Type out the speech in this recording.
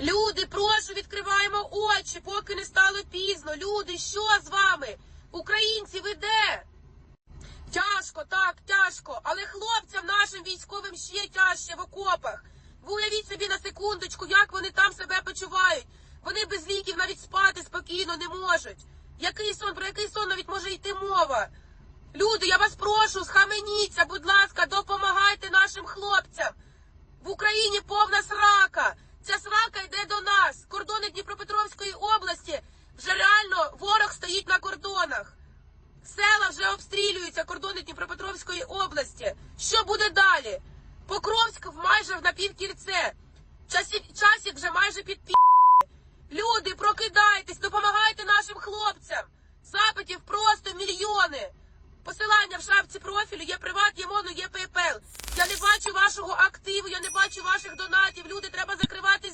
Люди, прошу, відкриваємо очі, поки не стало пізно. Люди, що з вами? Українці, ви де? Тяжко, так, тяжко. Але хлопцям нашим військовим ще тяжче в окопах. Ви уявіть собі на секундочку, як вони там себе почувають. Вони без ліків навіть спати спокійно не можуть. Який сон, про який сон навіть може йти мова? Люди, я вас прошу, схаменіться, будь ласка, допомагайте нашим хлопцям. В Україні повна срака. Ця срака йде до нас. Кордони Дніпропетровської області вже реально ворог стоїть на кордонах. Вже обстрілюються, кордони Дніпропетровської області. Що буде далі? Покровськ майже в напівкільце. Часів, часик вже майже під пі... Люди, прокидайтесь, допомагайте нашим хлопцям. Запитів просто мільйони. Посилання в шапці профілю, є приват, є моно, є PayPal. Я не бачу вашого активу, я не бачу ваших донатів. Люди, треба закривати